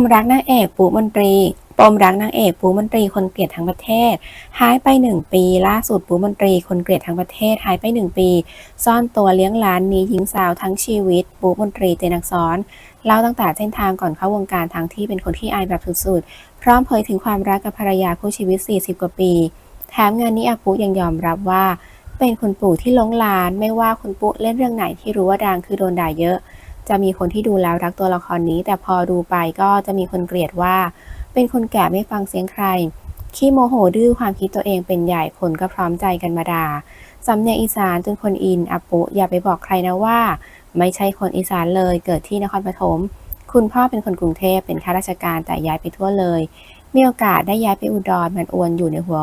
มรักนางเอกปูมนตรีปมรักนางเอกปูมนตรีคนเกลียดทั้งประเทศ หายไปหนึ่งปี ล่าสุดปูมนตรีคนเกลียดทั้งประเทศหายไปหนึ่งปี ซ่อนตัวเลี้ยงหลานหนีหญิงสาวทั้งชีวิต ปูมนตรีเจนักษรเล่าตั้งแต่เส้นทางก่อนเข้าวงการทั้งที่เป็นคนที่อายแบบสุดๆ พร้อมเผยถึงความรักกับภรรยาคู่ชีวิต 40 กว่าปี แถมงานนี้อาปุยังยอมรับว่า เป็นคุณปู่ที่หลงลาน ไม่ว่าคุณปู่เล่นเรื่องไหนที่รู้ว่าดังคือโดนด่าเยอะ จะมีคนที่ดูแล้วรักตัวละครนี้ แต่พอดูไปก็จะมีคนเกลียดว่า เป็นคนแก่ไม่ฟังเสียงใครขี้โมโหดื้อความคิดตัวเองเป็นใหญ่คนก็พร้อมใจกันมาด่าสำเนียงอีสานจนคนอินอปุอย่าไปบอกใครนะว่า ไม่ใช่คนอีสานเลยเกิดที่นครปฐมคุณพ่อเป็นคนกรุงเทพเป็นข้าราชการแต่ย้ายไปทั่วเลย มีโอกาสได้ย้ายไปอุดรมันอวนอยู่ในหัว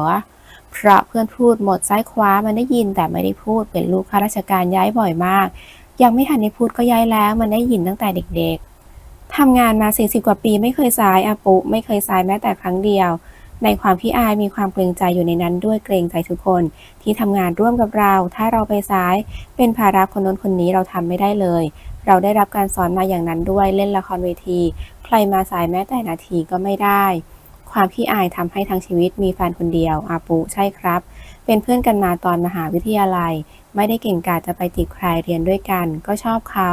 เพราะเพื่อนพูดหมดซ้ายขวามันได้ยินแต่ไม่ได้พูดเป็นลูกข้าราชการย้ายบ่อยมาก ยังไม่ทันได้พูดก็ย้ายแล้ว มันได้ยินตั้งแต่เด็กๆทำงานมา40กว่าปีไม่เคยสายอาปุไม่เคยสายแม้แต่ครั้งเดียว ในความที่อายมีความเกรงใจอยู่ในนั้นด้วยเกรงใจทุกคน ที่ทำงานร่วมกับเรา ถ้าเราไปสาย เป็นภาระคนน้นคนนี้เราทำไม่ได้เลย เราได้รับการสอนมาอย่างนั้นด้วยเล่นละครเวที ใครมาสายแม้แต่นาทีก็ไม่ได้ ความขี้อายทำให้ทั้งชีวิตมีแฟนคนเดียวอาปุใช่ครับ เป็นเพื่อนกันมาตอนมหาวิทยาลัย ไม่ได้เก่งกาจจะไปติดใครเรียนด้วยกัน ก็ชอบเขา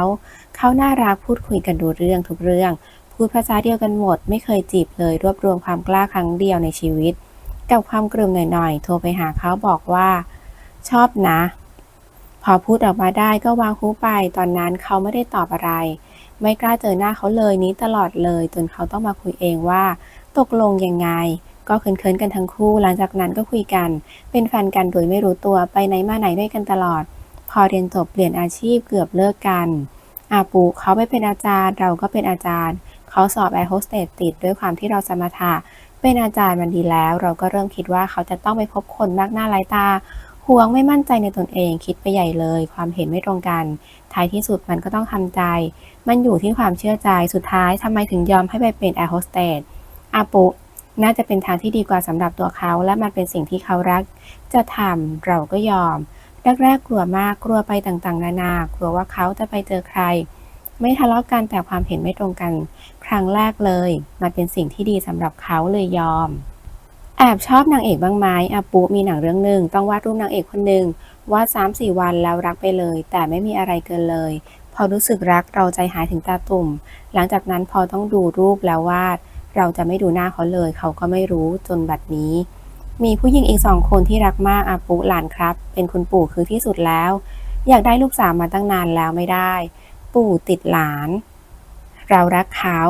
เขาน่ารักพูดคุยกันดูเรื่องทุกเรื่อง พูดภาษาเดียวกันหมด ไม่เคยจีบเลย รวบรวมความกล้าครั้งเดียวในชีวิต กับความกลุ่มหน่อยๆ โทรไปหาเขาบอกว่า ชอบนะ พอพูดออกมาได้ก็วางหูไป ตอนนั้นเขาไม่ได้ตอบอะไร ไม่กล้าเจอหน้าเขาเลยนี้ตลอดเลย จนเขาต้องมาคุยเองว่า ตกลงยังไง ก็เขินๆกันทั้งคู่ หลังจากนั้นก็คุยกัน เป็นแฟนกันโดยไม่รู้ตัวไปไหนมาไหนด้วยกันตลอด พอเรียนจบเปลี่ยนอาชีพเกือบเลิกกันอาปูเขาไปเป็นอาจารย์ เราก็เป็นอาจารย์ เขาสอบแอร์โฮสเตสติดด้วยความที่เราสมถะเป็นอาจารย์มันดีแล้ว เราก็เริ่มคิดว่าเขาจะต้องไปพบคนมากหน้าหลายตาห่วงไม่มั่นใจในตนเองคิดไปใหญ่เลย ความเห็นไม่ตรงกัน ท้ายที่สุดมันก็ต้องทำใจ มันอยู่ที่ความเชื่อใจสุดท้ายทำไมถึงยอมให้ไปเป็นแอร์โฮสเตสอาปุ น่าจะเป็นทางที่ดีกว่าสำหรับตัวเขา และมันเป็นสิ่งที่เขารัก จะทำเราก็ยอม แรกๆกลัวมากกลัวไปต่างๆ นานากลัวว่าเขาจะไปเจอใคร ไม่ทะเลาะกันแต่ความเห็นไม่ตรงกัน ครั้งแรกเลย มันเป็นสิ่งที่ดีสำหรับเขาเลยยอมแอบชอบนางเอกบ้างไหมอาปุมีหนังเรื่องหนึ่งต้องวาดรูปนางเอกคนหนึ่งวาดสามสี่วันแล้วรักไปเลย แต่ไม่มีอะไรเกินเลย พอรู้สึกรักเราใจหายถึงตาตุ่ม หลังจากนั้นพอต้องดูรูปแล้ววาด เราจะไม่ดูหน้าเขาเลย เขาก็ไม่รู้จนบัดนี้ มีผู้หญิงอีกสองคนที่รักมากอาปุหลานครับ เป็นคุณปู่คือที่สุดแล้ว อยากได้ลูกสาวมาตั้งนานแล้วไม่ได้ ปู่ติดหลาน เรารักเขา